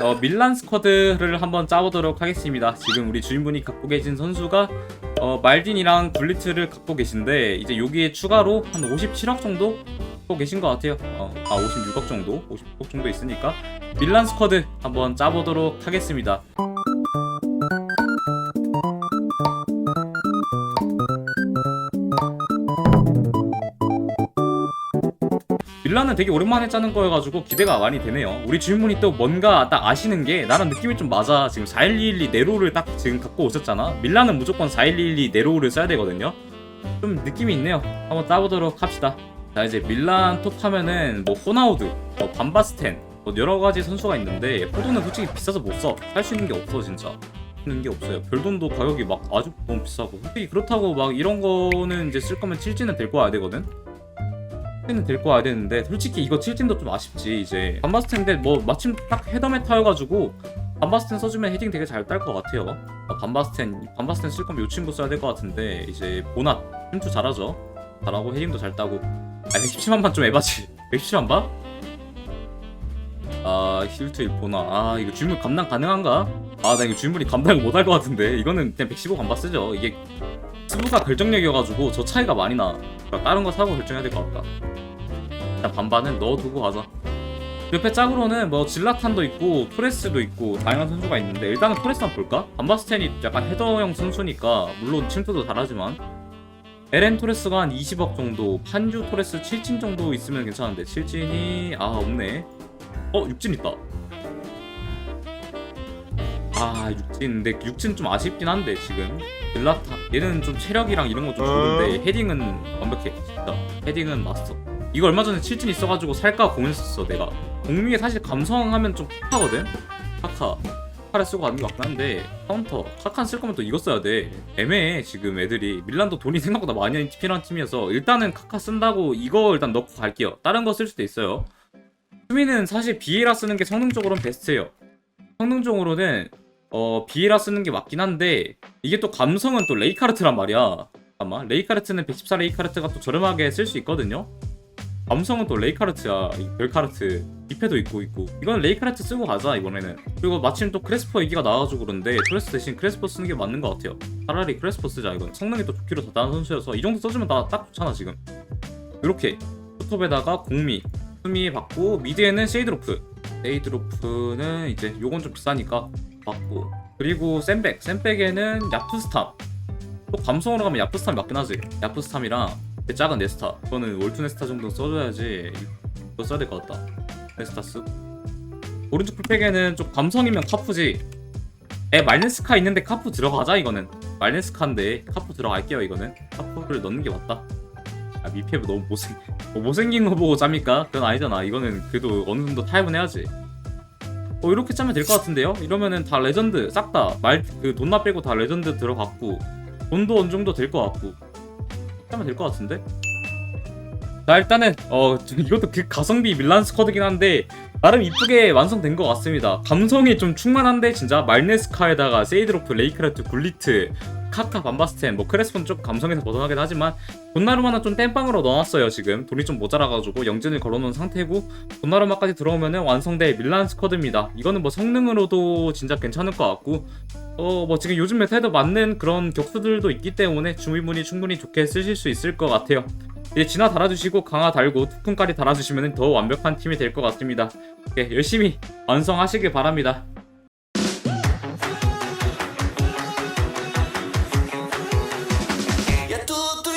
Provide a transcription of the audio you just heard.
어, 밀란 스쿼드를 한번 짜보도록 하겠습니다. 지금 우리 주인분이 갖고 계신 선수가 어, 말딘이랑 굴리트를 갖고 계신데 이제 여기에 추가로 한 57억 정도 갖고 계신 것 같아요. 어, 아 56억 정도, 56억 정도 있으니까 밀란 스쿼드 한번 짜보도록 하겠습니다. 밀라는 되게 오랜만에 짜는 거여가지고 기대가 많이 되네요. 우리 주인분이 또 뭔가 딱 아시는 게 나랑 느낌이 좀 맞아. 지금 4112 네로를 딱 지금 갖고 오셨잖아. 밀라는 무조건 4112 네로를 써야 되거든요. 좀 느낌이 있네요. 한번 따보도록 합시다. 자 이제 밀란 톱 하면은 뭐 호나우드, 뭐 반바스텐, 뭐 여러 가지 선수가 있는데 포도는 솔직히 비싸서 못 써. 살 수 있는 게 없어 진짜. 있는 게 없어요. 별돈도 가격이 막 아주 너무 비싸고. 솔직히 그렇다고 막 이런 거는 이제 쓸 거면 7진은 데리고 와야 되거든. 는 데리고 와야 되는데 솔직히 이거 7진도 좀 아쉽지 이제. 반바스텐인데 뭐 마침 딱 헤더메 타여가지고 반바스텐 써주면 헤딩 되게 잘 딸 것 같아요. 아, 반바스텐 반바스텐 쓸 거면 요 친구 써야 될 것 같은데 이제 보낫 춤투 잘하죠? 잘하고 헤딩도 잘 따고. 아 117만 반 좀 에바지. 117만 반? 아 힐투 1보나. 아 이거 주인분 감당 가능한가? 아 나 이거 주인분이 감당을 못할 것 같은데. 이거는 그냥 115 감바 쓰죠. 이게 스부가 결정력이어가지고 저 차이가 많이 나. 그러니까 다른 거 사고 결정해야 될 것 같다. 일단 반반은 넣어두고 가자. 옆에 짝으로는 뭐 질라탄도 있고 토레스도 있고 다양한 선수가 있는데 일단은 토레스 한번 볼까? 반바스텐이 약간 헤더형 선수니까 물론 침투도 잘하지만. 에렌 토레스가 한 20억 정도 판주 토레스 7진 정도 있으면 괜찮은데 7진이 아 없네. 어 6진 있다 아 6진. 근데 6진 좀 아쉽긴 한데 지금. 질라타 얘는 좀 체력이랑 이런 거좀 좋은데 헤딩은 완벽해. 진짜. 헤딩은 마스터. 이거 얼마 전에 7진 있어가지고 살까 고민했었어 내가. 공미에 사실 감성하면 좀 카카거든? 카카 카를 쓰고 가는 게 맞긴 한데 카운터. 카칸 쓸 거면 또 이거 써야 돼. 애매해 지금 애들이. 밀란도 돈이 생각보다 많이 필요한 팀이어서 일단은 카카 쓴다고 이거 일단 넣고 갈게요. 다른 거 쓸 수도 있어요. 수미는 사실 비에라 쓰는 게 성능적으로는 베스트예요. 성능적으로는 어 비에라 쓰는 게 맞긴 한데 이게 또 감성은 또 레이카르트란 말이야. 아마 레이카르트는 114 레이카르트가 또 저렴하게 쓸 수 있거든요. 감성은 또 레이카르트야. 이 별카르트 잎에도 있고 있고. 이건 레이카르트 쓰고 가자 이번에는. 그리고 마침 또 크레스퍼 얘기가 나와가지고 그런데 토레스 대신 크레스퍼 쓰는 게 맞는 것 같아요. 차라리 크레스퍼 쓰자 이건. 성능이 또 좋기로 대단한 선수여서 이 정도 써주면 다딱 좋잖아 지금. 이렇게. 톱에다가 공미 수미 받고 미드에는 세이드로프. 세이드로프는 이제 요건 좀 비싸니까 받고. 그리고 샌백. 샌백에는 야프스탐 또 감성으로 가면 야프스탐이 맞긴 하지. 야프스탐이랑 그 작은 네스타 그거는 월투 네스타 정도 써줘야지 이거 써야 될 것 같다. 네스타 쓰 오른쪽 풀팩에는 좀 감성이면 카푸지. 에 말네스카 있는데 카푸 들어가자 이거는. 말네스카인데 카푸 들어갈게요 이거는. 카푸를 넣는 게 맞다. 아 미페브 너무 못생 뭐 못생긴 거 보고 짭니까? 그건 아니잖아. 이거는 그래도 어느 정도 타협은 해야지 어 이렇게 짜면 될 것 같은데요? 이러면은 다 레전드 싹 다 말 그 돈나 빼고 다 레전드 들어갔고 돈도 어느 정도 될 것 같고 하면 될 것 같은데? 자 일단은 어 이것도 그 가성비 밀란 스쿼드긴 한데 나름 이쁘게 완성된 것 같습니다 감성이 좀 충만한데 진짜 말네스카에다가 세이드로프 레이크라트 굴리트 카카 반바스텐 뭐 크레스폰 좀 감성에서 벗어나긴 하지만 돈나루마는 좀 땜빵으로 넣어놨어요 지금. 돈이 좀 모자라가지고 영진을 걸어놓은 상태고 돈나루마까지 들어오면은 완성된 밀란 스쿼드입니다. 이거는 뭐 성능으로도 진짜 괜찮을 것 같고 어 뭐 지금 요즘 메타에도 맞는 그런 격수들도 있기 때문에 주민분이 충분히 좋게 쓰실 수 있을 것 같아요. 이제 진화 달아주시고 강화 달고 투푼까지 달아주시면 더 완벽한 팀이 될 것 같습니다. 네, 열심히 완성하시길 바랍니다 tú,